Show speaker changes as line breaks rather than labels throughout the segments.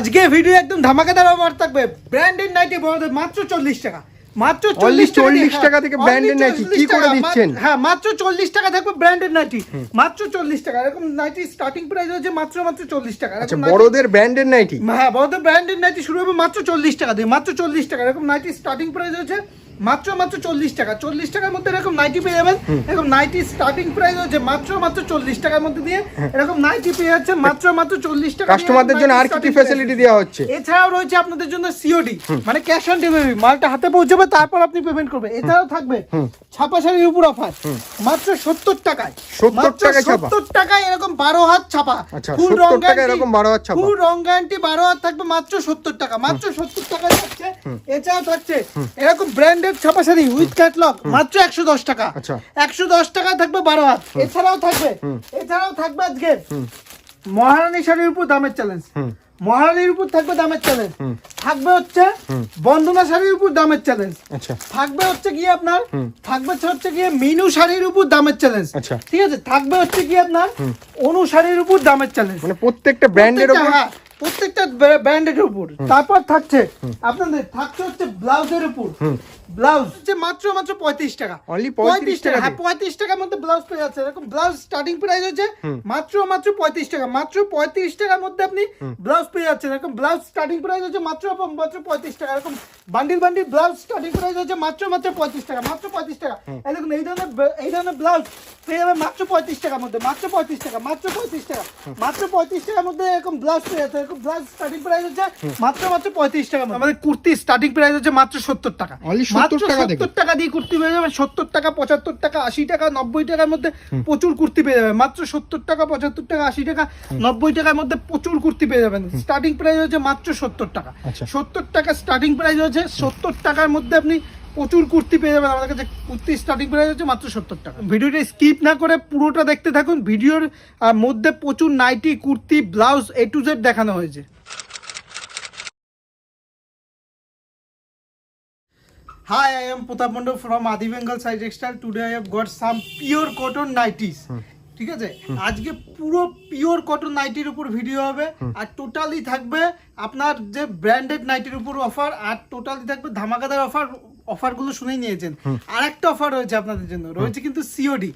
আজকে ভিডিও একদম ধামাকাদার অফার থাকবে। ব্র্যান্ডেড নাইটি বড়দের মাত্র চল্লিশ টাকা। মাত্র
চল্লিশ
চল্লিশ টাকা দিয়ে,
40 টাকা থেকে
ব্র্যান্ডেড
নাইটি। কি করে দিচ্ছেন?
হ্যাঁ মাত্র চল্লিশ টাকা থাকবে ব্র্যান্ডেড নাইটি মাত্র চল্লিশ টাকা। এরকম নাইটি স্টার্টিং প্রাইস হচ্ছে মাত্র মাত্র চল্লিশ টাকা।
আচ্ছা বড়দের ব্র্যান্ডের নাইটি
হ্যাঁ বড়দের ব্র্যান্ডেড নাইটি শুরু হবে মাত্র চল্লিশ টাকা দিয়ে। মাত্র চল্লিশ টাকা। এরকম নাইটি স্টার্টিং প্রাইস হচ্ছে মাত্র মাত্র চল্লিশ টাকা। চল্লিশ টাকার মধ্যে এরকম নাইটি পেয়ে যাবেন? এরকম নাইটি স্টার্টিং প্রাইস হচ্ছে মাত্র মাত্র চল্লিশ টাকার মধ্যে দিয়ে। এরকম নাইটি পেয়ে যাচ্ছে মাত্র মাত্র চল্লিশ টাকা
কাস্টমারদের জন্য আর কি। ফ্যাসিলিটি দেওয়া হচ্ছে।
এছাড়াও রয়েছে আপনাদের জন্য সিওডি মানে ক্যাশ অন ডেলিভারি মালটা হাতে পৌঁছবে তারপর আপনি পেমেন্ট করবেন। এছাড়াও থাকবে ছাপা শাড়ির উপর অফার মাত্র সত্তর টাকায়।
70 টাকায়
সত্তর টাকায় এরকম বারো হাত ছাপা।
আচ্ছা,
Full
70
রং
এরকম 12 হাত ছাপা।
full রং গ্যারান্টি বারো হাত থাকবে মাত্র সত্তর টাকা। মাত্র সত্তর টাকায় থাকছে। এছাড়াও থাকছে এরকম ব্র্যান্ডেড ছাপা শাড়ি উইথ ক্যাটলগ মাত্র একশো দশ টাকা।
আচ্ছা।
একশো দশ টাকা থাকবে বারো হাত। এছাড়াও থাকবে এছাড়াও থাকবে আজকে। মহারানী শাড়ির উপর দামের চ্যালেঞ্জ মহারানীর উপর থাকবে দামের চ্যালেঞ্জ থাকবে হচ্ছে বন্দনা শাড়ির উপর দামের চ্যালেঞ্জ থাকবে হচ্ছে গিয়ে আপনার? থাকবে হচ্ছে গিয়ে মিনু শাড়ির উপর দামের চ্যালেঞ্জ। ঠিক আছে? থাকবে হচ্ছে কি আপনার? অনু শাড়ির উপর দামের চ্যালেঞ্জ
মানে প্রত্যেকটা ব্র্যান্ডের ওপর
হ্যাঁ, প্রত্যেকটা ব্র্যান্ডের উপর তারপর থাকছে আপনাদের থাকছে হচ্ছে ব্লাউজের উপর ব্লাউজ হচ্ছে মাত্র মাত্র পঁয়ত্রিশ টাকা
Only 35 টাকা
হ্যাঁ পঁয়ত্রিশ টাকার মধ্যে ব্লাউজ পেয়ে যাচ্ছে এরকম ব্লাউজ স্টার্টিং প্রাইস হচ্ছে মাত্র মাত্র পঁয়ত্রিশ টাকা মাত্র পঁয়ত্রিশ টাকার মধ্যে আপনি ব্লাউজ পেয়ে যাচ্ছেন এরকম ব্লাউজ স্টার্টিং প্রাইস হচ্ছে মাত্র মাত্র পঁয়ত্রিশ টাকা এরকম bundle bundle blouse starting price হচ্ছে মাত্র মাত্র পঁয়ত্রিশ টাকা মাত্র পঁয়ত্রিশ টাকা দেখুন এই ধরনের এই ধরনের ব্লাউজ পেয়ে যাবে মাত্র পঁয়ত্রিশ টাকার মধ্যে মাত্র পঁয়ত্রিশ টাকা মাত্র পঁয়ত্রিশ টাকা মাত্র পঁয়ত্রিশ টাকার মধ্যে এরকম ব্লাউজ পেয়ে যাচ্ছে এরকম ব্লাউজ স্টার্টিং প্রাইস হচ্ছে মাত্র মাত্র পঁয়ত্রিশ টাকা আমাদের কুর্তি স্টার্টিং প্রাইস হচ্ছে মাত্র সত্তর টাকা। মাত্র
টাকা থেকে?
70 টাকা দিয়ে কুর্তি পেয়ে যাবেন সত্তর টাকা পঁচাত্তর টাকা আশি টাকা নব্বই টাকার মধ্যে প্রচুর কুর্তি পেয়ে যাবেন মাত্র সত্তর টাকা পঁচাত্তর টাকা আশি টাকা নব্বই টাকার মধ্যে প্রচুর কুর্তি পেয়ে যাবেন। স্টার্টিং প্রাইস হচ্ছে মাত্র সত্তর টাকা।
আচ্ছা।
সত্তর টাকা স্টার্টিং প্রাইস হচ্ছে সত্তর টাকার মধ্যে আপনি প্রচুর কুর্তি পেয়ে যাবেন। আমাদের কাছে কুর্তি স্টার্টিং প্রাইস হচ্ছে মাত্র সত্তর টাকা। ভিডিওটা স্কিপ না করে পুরোটা দেখতে থাকুন। ভিডিওর মধ্যে প্রচুর nightie kurti blouse A to Z দেখানো হয়েছে। Hi, I am Pratap Mandal from Adi Bengal Side Textile. Today I have got some pure cotton nighties. ঠিক আছে? আজকে পুরো পিওর কটন নাইটির উপর ভিডিও হবে। আর টোটালি থাকবে আপনার যে ব্র্যান্ডেড নাইটির উপর অফার আর টোটালি থাকবে ধামাকাদার অফার অফারগুলো শুনেই নিয়েছেন। আর একটা অফার রয়েছে আপনাদের জন্য। রয়েছে কিন্তু সিওডি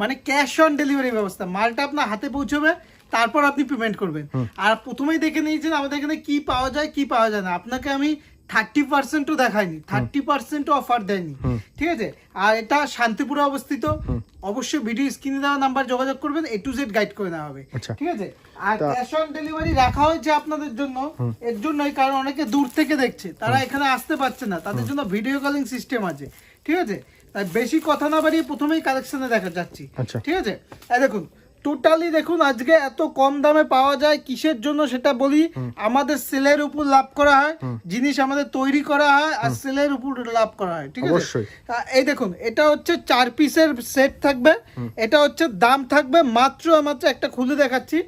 মানে ক্যাশ অন ডেলিভারি ব্যবস্থা। মালটা আপনার হাতে পৌঁছবে তারপর আপনি পেমেন্ট করবেন। আর প্রথমেই দেখে নিয়েছেন আমাদের এখানে কি পাওয়া যায় কি পাওয়া যায় না। আপনাকে আমি থার্টি পার্সেন্টও দেখায়নি থার্টি পার্সেন্টও অফার দেয়নি। ঠিক আছে? আর এটা শান্তিপুরে অবস্থিত। অবশ্যই ভিডিও স্ক্রিনে দেওয়া নাম্বার যোগাযোগ করবেন এ টু জেড গাইড করে দেওয়া হবে।
আচ্ছা।
ঠিক আছে? আর ক্যাশ অন ডেলিভারি রাখা হয়েছে আপনাদের জন্য। এর জন্যই কারণ অনেকে দূর থেকে দেখছে। তারা এখানে আসতে পারছে না। তাদের জন্য ভিডিও কলিং সিস্টেম আছে। ঠিক আছে? তাই বেশি কথা না বাড়িয়ে প্রথমেই কালেকশনে দেখা যাচ্ছি।
আচ্ছা।
ঠিক আছে? দেখুন টোটালি দেখুন আজকে এত কম দামে পাওয়া যায় কিসের জন্য সেটা বলি? আমাদের সেলের উপর লাভ করা হয় জিনিস আমাদের তৈরি করা হয় আর সেলের উপর লাভ করা হয় ঠিক আছে? এই দেখুন এটা হচ্ছে চার পিসের সেট থাকবে এটা হচ্ছে দাম থাকবে মাত্র মাত্র একটা খুলে দেখাচ্ছি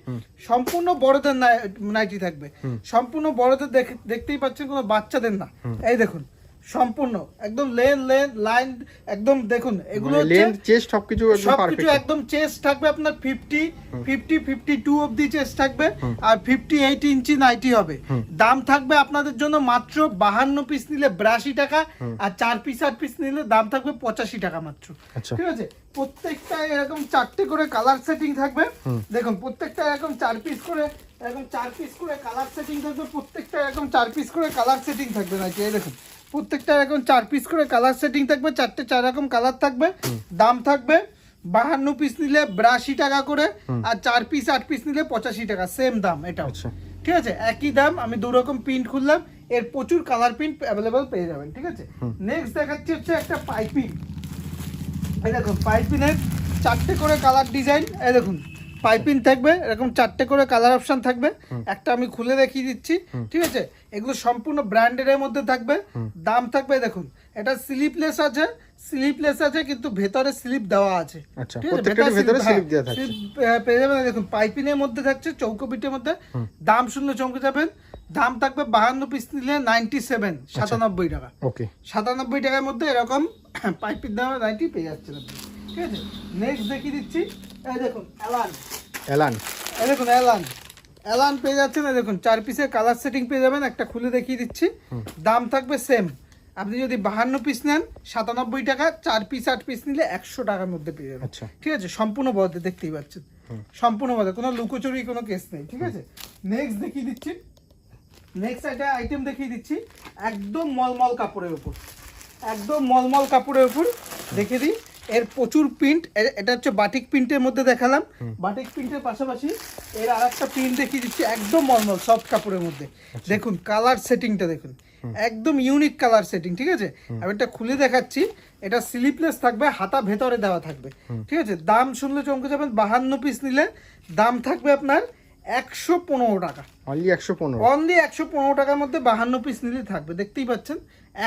সম্পূর্ণ বড়দের নাই- নাইটি থাকবে। সম্পূর্ণ বড়দের দেখে- দেখতেই পাচ্ছেন কোনো বাচ্চাদের না। এই দেখুন সম্পূর্ণ একদম লেন লেন লাইন একদম দেখুন এগুলো হচ্ছে
চেস্ট সবকিছু একদম
সবকিছু একদম চেস্ট থাকবে আপনার ফিফটি ফিফটি ফিফটি টু অব্দি চেস্ট থাকবে আর ফিফটি এইট ইঞ্চি নাইটি হবে। দাম থাকবে আপনাদের জন্য মাত্র বাহান্ন পিস নিলে বিরাশি টাকা আর চার পিস আট পিস নিলে দাম থাকবে পঁচাশি টাকা মাত্র।
আচ্ছা।
ঠিক আছে? প্রত্যেকটা এরকম চারটে করে কালার সেটিং থাকবে। দেখুন প্রত্যেকটা এরকম চার পিস করে এরকম চার পিস করে কালার সেটিং থাকবে প্রত্যেকটা এরকম চার পিস করে কালার সেটিং থাকবে নাকি এই দেখুন প্রত্যেকটা এরকম চার পিস করে কালার সেটিং থাকবে চারটে চার রকম কালার থাকবে দাম থাকবে বাহান্ন পিস নিলে বিরাশি টাকা করে আর চার পিস আট পিস নিলে পঁচাশি টাকা সেম দাম এটাও।
আচ্ছা।
ঠিক আছে? একই দাম আমি দু রকম প্রিন্ট খুললাম এর প্রচুর কালার প্রিন্ট অ্যাভেলেবল পেয়ে যাবেন ঠিক আছে? নেক্সট দেখাচ্ছি হচ্ছে একটা পাইপিং এই দেখুন পাইপিনের চারটে করে কালার ডিজাইন এই দেখুন পাইপিং থাকবে এরকম চারটে করে কালার অপশন থাকবে। একটা আমি খুলে দেখিয়ে দিচ্ছি ঠিক আছে? এগুলো সম্পূর্ণ ব্র্যান্ডের মধ্যে থাকবে। দাম থাকবে দেখুন এটা স্লিপলেস আছে স্লিপলেস আছে কিন্তু ভেতরে স্লিপ দেওয়া আছে।
আচ্ছা,
পেয়ে যাবেন দেখুন পাইপিনের মধ্যে থাকছে চৌকো পিঠের মধ্যে দাম শুনলে চমকে যাবেন। দাম থাকবে বাহান্ন পিস নিলে নাইনটি সেভেন সাতানব্বই টাকা।
ওকে
সাতানব্বই টাকার মধ্যে এরকম পাইপের দামে নাইনটি পেয়ে যাচ্ছেন ঠিক আছে? নেক্সট দেখিয়ে দিচ্ছি। এই দেখুন অ্যালান
অ্যালান
এই দেখুন অ্যালান অ্যালান পেয়ে যাচ্ছেন এই দেখুন চার পিসের কালার সেটিং পেয়ে যাবেন একটা খুলে দেখিয়ে দিচ্ছি। দাম থাকবে সেম আপনি যদি বাহান্ন পিস নেন সাতানব্বই টাকা চার পিস আট পিস নিলে একশো টাকার মধ্যে পেয়ে যাবেন।
আচ্ছা।
ঠিক আছে? সম্পূর্ণ বদলে দেখতেই পাচ্ছেন। সম্পূর্ণ বদলে কোনো লুকোচুরি কোনো কেস নেই ঠিক আছে? নেক্সট দেখিয়ে দিচ্ছি। নেক্সট একটা আইটেম দেখিয়ে দিচ্ছি। একদম মলমল কাপড়ের উপর। একদম মলমল কাপড়ের উপর দেখে দিই। এর প্রচুর প্রিন্ট এটা হচ্ছে বাটিক প্রিন্টের মধ্যে দেখালাম। বাটিক প্রিন্টের পাশাপাশি এর আর একটা প্রিন্ট দেখিয়ে দিচ্ছি একদম নর্মাল সফট কাপড়ের মধ্যে। দেখুন কালার সেটিংটা দেখুন। একদম ইউনিক কালার সেটিং ঠিক আছে? আমি এটা খুলে দেখাচ্ছি এটা স্লিপলেস থাকবে হাতা ভেতরে দেওয়া থাকবে ঠিক আছে? দাম শুনলে চমকে যাবেন বাহান্ন পিস নিলে দাম থাকবে আপনার একশো পনেরো টাকা।
অনলি একশো পনেরো।
অনলি একশো পনেরো টাকার মধ্যে বাহান্ন পিস নিলে থাকবে দেখতেই পাচ্ছেন?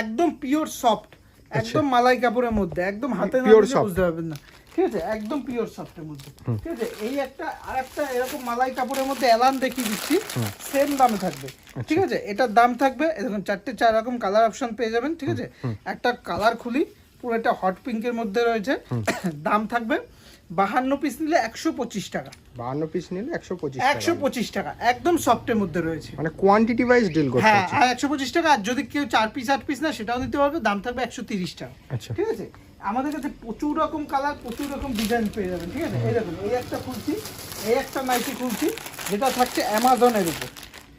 একদম পিওর সফট একদম মালাই কাপড়ের মধ্যে একদম হাতে না বুঝতে পারবেন না। ঠিক আছে? একদম পিওর সফটের মধ্যে। ঠিক আছে? এই একটা আর একটা এরকম মালাই কাপড়ের মধ্যে অ্যালান দেখিয়ে দিচ্ছি। সেম দামে থাকবে। ঠিক আছে? এটার দাম থাকবে এরকম চারটে চার রকম কালার অপশন পেয়ে যাবেন ঠিক আছে? একটা কালার খুলি পুরো একটা হট পিঙ্কের মধ্যে রয়েছে। দাম থাকবে বাহান্ন পিস নিলে একশো পঁচিশ টাকা।
বাহান্ন পিস নিলে একশো পঁচিশ
একশো পঁচিশ টাকা একদম সফটের মধ্যে রয়েছে।
মানে কোয়ান্টিটি ওয়াইজ ডিল করতে
হ্যাঁ
হচ্ছে।
আর একশো পঁচিশ টাকা আর যদি কেউ চার পিস আট পিস না সেটাও নিতে পারবে দাম থাকবে একশো তিরিশ টাকা।
আচ্ছা।
ঠিক আছে? আমাদের কাছে প্রচুর রকম কালার প্রচুর রকম ডিজাইন পেয়ে যাবেন ঠিক আছে? এই দেখুন এই একটা খুলছি এই একটা নাইটি খুলছি যেটা থাকছে অ্যামাজনের উপর।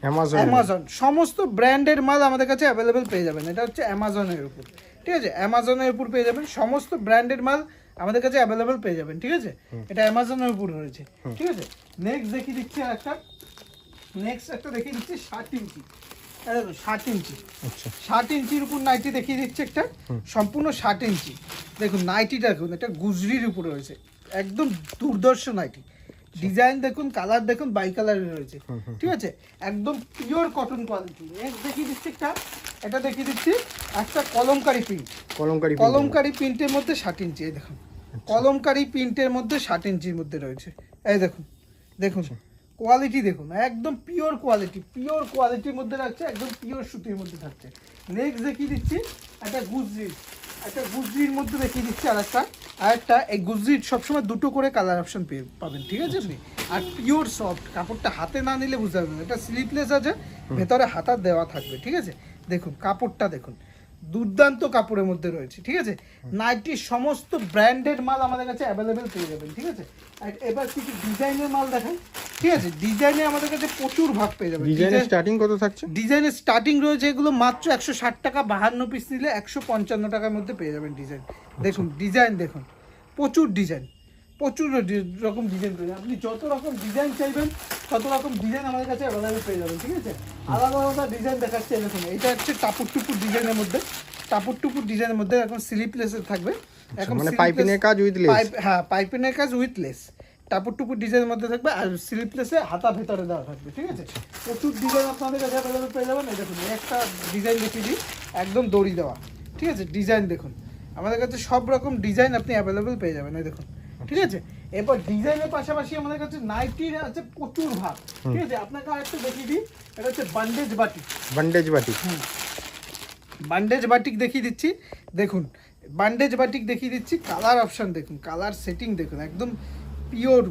অ্যামাজন
অ্যামাজন সমস্ত ব্র্যান্ডের মাল আমাদের কাছে অ্যাভেলেবেল পেয়ে যাবেন এটা হচ্ছে অ্যামাজনের উপর। ঠিক আছে? অ্যামাজনের উপর পেয়ে যাবেন সমস্ত ব্র্যান্ডের মাল আমাদের কাছে অ্যাভেলেবেল পেয়ে যাবেন ঠিক আছে? এটা অ্যামাজনের উপর রয়েছে ঠিক আছে? নেক্সট দেখি দিচ্ছি আর একটা। নেক্সট একটা দেখিয়ে দিচ্ছি ষাট ইঞ্চি। ষাট ইঞ্চি।
আচ্ছা।
ষাট ইঞ্চির উপর নাইটি দেখিয়ে দিচ্ছে একটা। সম্পূর্ণ ষাট ইঞ্চি। দেখুন নাইটিটা দেখুন এটা গুজরির উপর রয়েছে। একদম দুর্দর্শ নাইটি ডিজাইন দেখুন কালার দেখুন বাই কালারের রয়েছে। ঠিক আছে? একদম পিওর কটন কোয়ালিটি নেক্সট দেখিয়ে দিচ্ছি একটা এটা দেখিয়ে দিচ্ছি একটা কলমকারি প্রিন্ট
কলমকারি
কলমকারি প্রিন্টের মধ্যে ষাট ইঞ্চি এই দেখুন। কলমকারি প্রিন্টের মধ্যে ষাট ইঞ্চির মধ্যে রয়েছে। এই দেখুন দেখুন কোয়ালিটি দেখুন একদম পিওর কোয়ালিটি পিওর কোয়ালিটির মধ্যে রাখছে একদম পিওর সুতির মধ্যে থাকছে। নেক্সট দেখিয়ে দিচ্ছি একটা গুজরির একটা গুজরির মধ্যে দেখিয়ে দিচ্ছি আর একটা আর একটা এই গুজরির সবসময় দুটো করে কালার অপশন পেয়ে পাবেন ঠিক আছে? আপনি আর পিওর সফট কাপড়টা হাতে না নিলে বুঝতে পারবেন এটা স্লিপলেস আছে ভেতরে হাতা দেওয়া থাকবে ঠিক আছে? দেখুন কাপড়টা দেখুন। দুর্দান্ত কাপড়ের মধ্যে রয়েছে ঠিক আছে? নাইটি সমস্ত ব্র্যান্ডেড মাল আমাদের কাছে অ্যাভেলেবেল পেয়ে যাবেন ঠিক আছে? আর এবার কিছু ডিজাইনের মাল দেখেন ঠিক আছে? ডিজাইনে আমাদের কাছে প্রচুর ভাগ পেয়ে যাবেন
ডিজাইনের স্টার্টিং কত থাকছে?
ডিজাইনের স্টার্টিং রয়েছে এগুলো মাত্র একশো ষাট টাকা বাহান্ন পিস নিলে একশো পঞ্চান্ন টাকার মধ্যে পেয়ে যাবেন ডিজাইন দেখুন ডিজাইন দেখুন প্রচুর ডিজাইন প্রচুর রকম ডিজাইন পেয়ে আপনি যত রকম ডিজাইন চাইবেন তত রকম ডিজাইন আমাদের কাছে অ্যাভেলেবেল পেয়ে যাবেন ঠিক আছে? আলাদা আলাদা ডিজাইন দেখাচ্ছে দেখুন এটা হচ্ছে টাপুর টুপুর ডিজাইনের মধ্যে। টাপুর টুপুর ডিজাইনের মধ্যে এখন স্লিপলেসে থাকবে। এখন
মানে পাইপিনের কাজ lace।
পাইপ- হ্যাঁ পাইপিনের কাজ উইথ লেস টাপুর টুপুর ডিজাইনের মধ্যে থাকবে আর স্লিপলেসে হাতা ভেতরে দেওয়া থাকবে ঠিক আছে? প্রচুর ডিজাইন আপনাদের কাছে অ্যাভেলেবেল পেয়ে যাবেন। এই দেখুন একটা ডিজাইন দেখিয়ে দিই। একদম দড়ি দেওয়া ঠিক আছে? ডিজাইন দেখুন। আমাদের কাছে সব রকম ডিজাইন আপনি অ্যাভেলেবেল পেয়ে যাবেন এই দেখুন। ঠিক আছে? এরপর ডিজাইনের পাশাপাশি আমাদের কাছে নাইটির আছে প্রচুর ভাগ। ঠিক আছে? আপনাকে আরেকটা দেখিয়ে দিই। এটা হচ্ছে বান্ডেজ বাটি
বান্ডেজ বাটি
বান্ডেজ বাটিক দেখিয়ে দিচ্ছি। দেখুন বান্ডেজ বাটিক দেখিয়ে দিচ্ছি। কালার অপশন দেখুন কালার সেটিং দেখুন একদম পিওর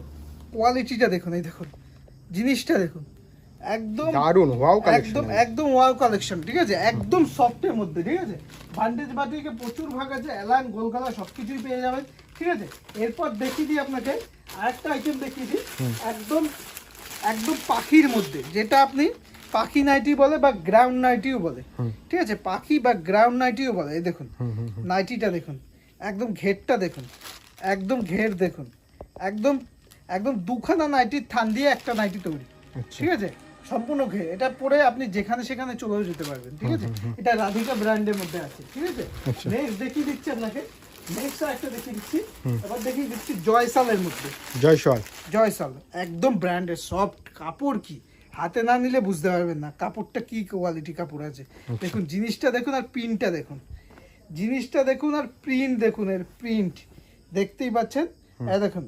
কোয়ালিটিটা দেখুন এই দেখুন। জিনিসটা দেখুন একদম
দারুণ ওয়াও কালেকশন
একদম একদম ওয়াও কালেকশন ঠিক আছে? একদম সফটের মধ্যে ঠিক আছে? বান্ডেজ বাটিকে প্রচুর ভাগ আছে অ্যালান গোলগালা সব কিছুই পেয়ে যাবেন। ঠিক আছে? এরপর দেখিয়ে দিই আপনাকে। আরেকটা আইটেম দেখিয়ে দিই। একদম একদম পাখির মধ্যে যেটা আপনি পাখি নাইটি বলে বা গ্রাউন্ড নাইটিও বলে। ঠিক আছে? পাখি বা গ্রাউন্ড নাইটিও বলে। এই দেখুন নাইটিটা দেখুন। একদম ঘেরটা দেখুন। একদম ঘের দেখুন। একদম একদম দুখানা নাইটির থান দিয়ে একটা নাইটি তৈরি।
আচ্ছা।
ঠিক আছে? সম্পূর্ণ ঘের। এটা পরে আপনি যেখানে সেখানে চলেও যেতে পারবেন। ঠিক আছে? এটা রাধিকা ব্র্যান্ডের মধ্যে আছে। ঠিক আছে?
আচ্ছা।
নেক্সট দেখিয়ে দিচ্ছি আপনাকে। নেক্সট একটা দেখিয়ে দিচ্ছি। এবার দেখিয়ে দিচ্ছি জয়সালের মধ্যে।
জয়সওয়াল
জয়সাল একদম ব্র্যান্ডের সফট কাপড় কি? হাতে না নিলে বুঝতে পারবেন না কাপড়টা কি কোয়ালিটি কাপড় আছে। দেখুন জিনিসটা দেখুন আর প্রিন্টটা দেখুন। জিনিসটা দেখুন আর প্রিন্ট দেখুন এর প্রিন্ট দেখতেই পাচ্ছেন? দেখুন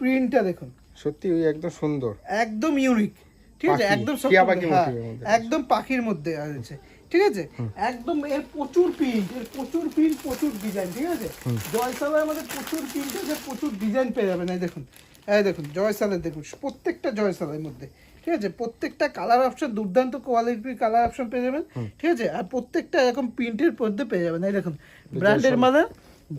প্রিন্টটা দেখুন।
সত্যি ওই একদম সুন্দর।
একদম ইউনিক ঠিক আছে একদম হ্যাঁ। একদম পাখির মধ্যে আছে। ঠিক আছে? একদম এর প্রচুর প্রিন্ট এর প্রচুর প্রিন্ট প্রচুর ডিজাইন ঠিক আছে? জয়সালের আমাদের প্রচুর প্রিন্ট আছে প্রচুর ডিজাইন পেয়ে যাবেন। এই দেখুন এই দেখুন জয়সালের দেখুন প্রত্যেকটা জয়সালের মধ্যে ঠিক আছে? প্রত্যেকটা কালার অপশন দুর্দান্ত কোয়ালিটির কালার অপশন পেয়ে যাবেন ঠিক আছে? আর প্রত্যেকটা এরকম প্রিন্টের মধ্যে পেয়ে যাবেন। এই দেখুন ব্র্যান্ডের মালে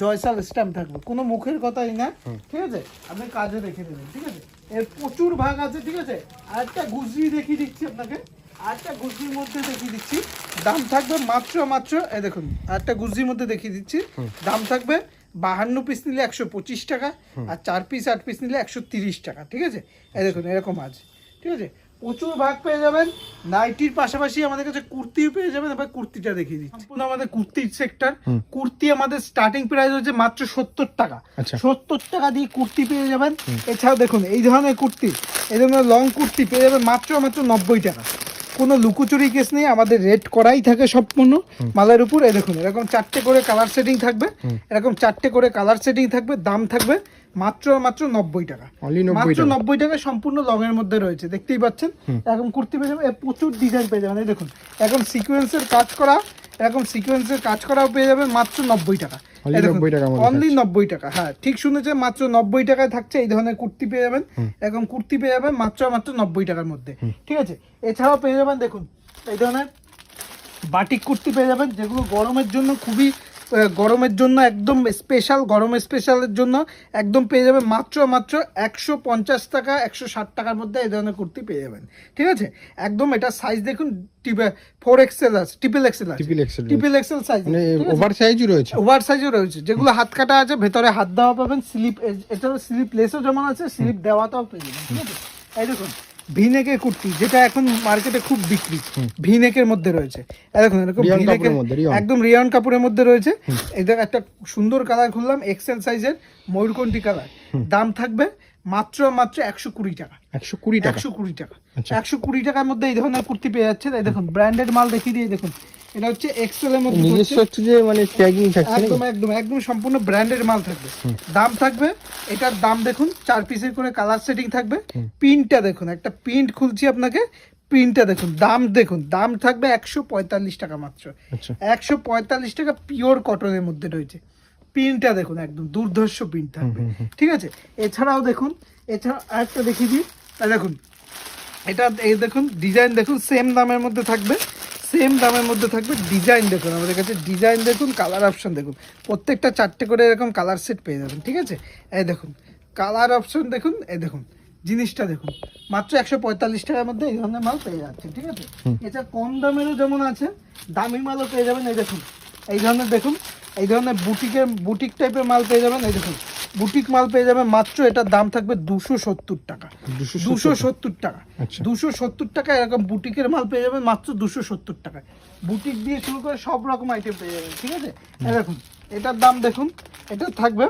জয়সাল স্ট্যাম্প থাকবে। কোনো মুখের কথাই না ঠিক আছে? আপনি কাজে রেখে দেবেন ঠিক আছে? এর প্রচুর ভাগ আছে ঠিক আছে? আর একটা গুজরি দেখিয়ে দিচ্ছি আপনাকে। আর একটা গুজরির মধ্যে দেখিয়ে দিচ্ছি। দাম থাকবে মাত্র মাত্র এই দেখুন আর একটা গুজরির মধ্যে দেখিয়ে দিচ্ছি। দাম থাকবে বাহান্ন পিস নিলে একশো পঁচিশ টাকা আর চার পিস আট পিস নিলে একশো তিরিশ টাকা ঠিক আছে? এই দেখুন এরকম আছে ঠিক আছে? প্রচুর ভাগ পেয়ে যাবেন। নাইটির পাশাপাশি আমাদের কাছে কুর্তিও পেয়ে যাবেন। এবার কুর্তিটা দেখিয়ে দিচ্ছি। সম্পূর্ণ আমাদের কুর্তির সেক্টর কুর্তি আমাদের স্টার্টিং প্রাইস হচ্ছে মাত্র সত্তর টাকা।
আচ্ছা।
সত্তর টাকা দিয়ে কুর্তি পেয়ে যাবেন। এছাড়াও দেখুন এই ধরনের কুর্তি এই ধরনের লং কুর্তি পেয়ে যাবেন মাত্র মাত্র নব্বই টাকা। কোনো লুকোচুরি কেস নেই আমাদের রেড করাই থাকে সম্পূর্ণ মালের উপর। এই দেখুন এরকম চারটে করে কালার সেটিং থাকবে এরকম চারটে করে কালার সেটিং থাকবে দাম থাকবে মাত্র মাত্র নব্বই টাকা। মাত্র নব্বই টাকা সম্পূর্ণ লং এর মধ্যে রয়েছে দেখতেই পাচ্ছেন? এরকম কুর্তি পেয়ে যাবেন প্রচুর ডিজাইন পেয়ে যাবেন। এই দেখুন এরকম সিকোয়েন্সের কাজ করা এরকম সিকোয়েন্সের কাজ করাও পেয়ে যাবেন মাত্র নব্বই টাকা।
Only 90 টাকার মধ্যে
অনলি নব্বই টাকা হ্যাঁ ঠিক শুনেছে মাত্র নব্বই টাকায় থাকছে এই ধরনের কুর্তি পেয়ে যাবেন। এরকম কুর্তি পেয়ে যাবেন মাত্র মাত্র নব্বই টাকার মধ্যে। ঠিক আছে এছাড়াও পেয়ে যাবেন দেখুন এই ধরনের বাটিক কুর্তি পেয়ে যাবেন যেগুলো গরমের জন্য খুবই গরমের জন্য একদম স্পেশাল গরম স্পেশালের জন্য একদম পেয়ে যাবেন মাত্র মাত্র একশো পঞ্চাশ টাকা একশো ষাট টাকার মধ্যে এই ধরনের কুর্তি পেয়ে যাবেন। ঠিক আছে? একদম এটা সাইজ দেখুন ফোর এক্সেল আছে ট্রিপল এক্সেল আছে। ট্রিপল এক্সেল সাইজ
মানে ওভার সাইজও রয়েছে।
ওভার সাইজও রয়েছে। যেগুলো হাত কাটা আছে ভেতরে হাত দেওয়া পাবেন স্লিপ এছাড়াও স্লিপ লেসও যেমন আছে স্লিপ দেওয়াটাও পেয়ে যাবেন। ঠিক আছে? এই দেখুন ভিনেকের কুর্তি যেটা এখন মার্কেটে খুব বিক্রি ভিনেকের মধ্যে রয়েছে। দেখুন এরকম। একদম রিয়ন কাপড়ের মধ্যে রয়েছে। এটা একটা সুন্দর কালার খুললাম এক্সেল সাইজের ময়ূরকণ্ঠী কালার দাম থাকবে মাত্র মাত্র একশো কুড়ি টাকা।
একশো কুড়ি টাকা?
একশো কুড়ি টাকা।
আচ্ছা।
একশো কুড়ি টাকার মধ্যে এই ধরনের কুর্তি পেয়ে যাচ্ছে তাই দেখুন ব্র্যান্ডেড মাল দেখিয়ে দিয়ে দেখুন। এটা হচ্ছে এক্সেল এর মধ্যে
নিজস্ব
হচ্ছে।
যে মানে ট্যাগিং থাকছে
একদম একদম একদম সম্পূর্ণ ব্র্যান্ডেড মাল থাকবে। দাম থাকবে এটার দাম দেখুন চার পিসের করে কালার সেটিং থাকবে। প্রিন্টটা দেখুন একটা প্রিন্ট খুলছি আপনাকে প্রিন্টটা দেখুন দাম দেখুন দাম থাকবে একশো পঁয়তাল্লিশ টাকা মাত্র।
আচ্ছা।
একশো পঁয়তাল্লিশ টাকা পিওর কটনের মধ্যে রয়েছে। প্রিন্টটা দেখুন একদম দুর্ধর্ষ প্রিন্ট থাকবে। ঠিক আছে? এছাড়াও দেখুন এছাড়া আরেকটা দেখিয়ে দিই। দেখুন এটা এই দেখুন ডিজাইন দেখুন সেম দামের মধ্যে থাকবে। সেম দামের মধ্যে থাকবে ডিজাইন দেখুন আমাদের কাছে ডিজাইন দেখুন কালার অপশন দেখুন। প্রত্যেকটা চারটে করে এরকম কালার সেট পেয়ে যাবেন ঠিক আছে? এই দেখুন কালার অপশন দেখুন এই দেখুন জিনিসটা দেখুন। মাত্র একশো পঁয়তাল্লিশ টাকার মধ্যে এই ধরনের মাল পেয়ে যাচ্ছে ঠিক আছে? এটা কম দামেরও যেমন আছে দামি মালও পেয়ে যাবেন এই দেখুন। এই ধরনের দেখুন এই ধরনের বুটিকের বুটিক টাইপের মাল পেয়ে যাবেন এই দেখুন বুটিক মাল পেয়ে যাবেন মাত্র এটার দাম থাকবে দুশো সত্তর টাকা।
270
দুশো সত্তর টাকা।
আচ্ছা।
দুশো সত্তর টাকা এরকম বুটিকের মাল পেয়ে যাবেন মাত্র দুশো সত্তর টাকা বুটিক দিয়ে শুরু করে সব রকম আইটেম পেয়ে যাবেন ঠিক আছে? এরকম দেখুন এটার দাম দেখুন এটা থাকবে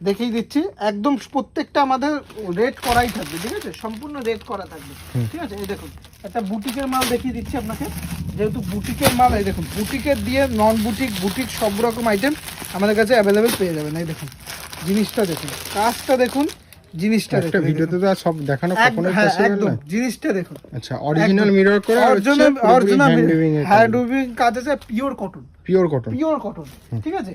দেখিয়ে দিচ্ছি একদম প্রত্যেকটা আমাদের রেট করাই থাকবে ঠিক আছে? সম্পূর্ণ রেট করা থাকবে ঠিক আছে? এই দেখুন একটা বুটিকের মাল দেখিয়ে দিচ্ছি আপনাকে। যেহেতু বুটিকের মাল এই দেখুন বুটিকের দিয়ে নন বুটিক বুটিক সব রকম আইটেম আমাদের কাছে অ্যাভেলেবেল পেয়ে যাবেন। এই দেখুন জিনিসটা দেখুন কাজটা দেখুন জিনিসটা
একটা ভিডিওতে তো সব দেখানো কখনোই
হ্যাঁ,
পসিবল
একদম
না
জিনিসটা দেখুন।
আচ্ছা অরিজিনাল মিরর করে
original original
hand
hand weaving কাজ। আছে pure cotton
pure cotton
pure cotton ঠিক আছে?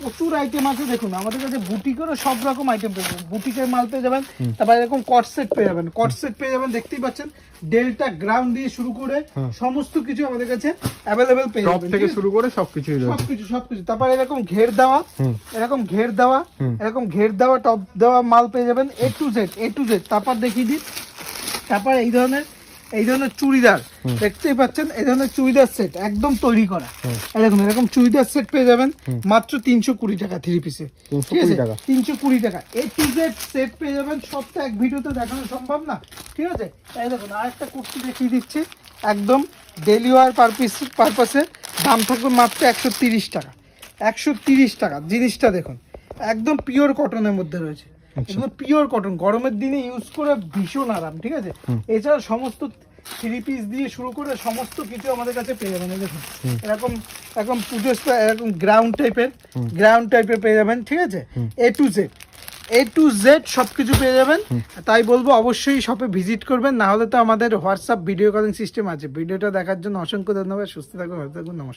প্রচুর আইটেম আছে দেখুন আমাদের কাছে বুটিকেরও সব রকম আইটেম পেয়ে যাবেন। বুটিকের মাল পেয়ে যাবেন তারপর এরকম কট সেট পেয়ে যাবেন। কট সেট পেয়ে যাবেন দেখতেই পাচ্ছেন ডেল্টা গ্রাউন্ড দিয়ে শুরু করে সমস্ত কিছু আমাদের কাছে অ্যাভেলেবেল পেয়ে যাবেন
থেকে শুরু করে সবকিছুই রয়েছে।
সবকিছু সবকিছু। তারপর এরকম ঘের দেওয়া এরকম ঘের দেওয়া এরকম ঘের দেওয়া টপ দেওয়া মাল পেয়ে যাবেন A to Z A to Z তারপর দেখিয়ে দিই তারপর এই ধরনের এই ধরনের চুড়িদার দেখতেই পাচ্ছেন এই ধরনের চুড়িদার সেট একদম তৈরি করা। এই দেখুন এরকম চুড়িদার সেট পেয়ে যাবেন মাত্র তিনশো কুড়ি টাকা থ্রি পিসে
320
ঠিক আছে? তিনশো কুড়ি টাকা। এ টু জেড সেট পেয়ে যাবেন সব তো এক ভিডিওতে দেখানো সম্ভব না। ঠিক আছে? এই দেখুন আরেকটা কুর্তি দেখিয়ে দিচ্ছি। একদম ডেলি ওয়ার পারপিস পারপাসে দাম থাকবে মাত্র একশো তিরিশ টাকা। একশো তিরিশ টাকা। জিনিসটা দেখুন একদম পিওর কটনের মধ্যে রয়েছে। এগুলো পিওর কটন গরমের দিনে ইউজ করে ভীষণ আরাম ঠিক আছে? এছাড়া সমস্ত থ্রি পিস দিয়ে শুরু করে সমস্ত কিছু আমাদের কাছে পেয়ে যাবেন দেখুন। এরকম এরকম পুজো এরকম গ্রাউন্ড টাইপের গ্রাউন্ড টাইপের পেয়ে যাবেন ঠিক আছে? A to Z A to Z সব কিছু পেয়ে যাবেন। তাই বলব অবশ্যই শপে ভিজিট করবেন না হলে তো আমাদের হোয়াটসঅ্যাপ ভিডিও কলিং সিস্টেম আছে। ভিডিওটা দেখার জন্য অসংখ্য ধন্যবাদ। সুস্থ থাকুন ভালো থাকুন নমস্কার।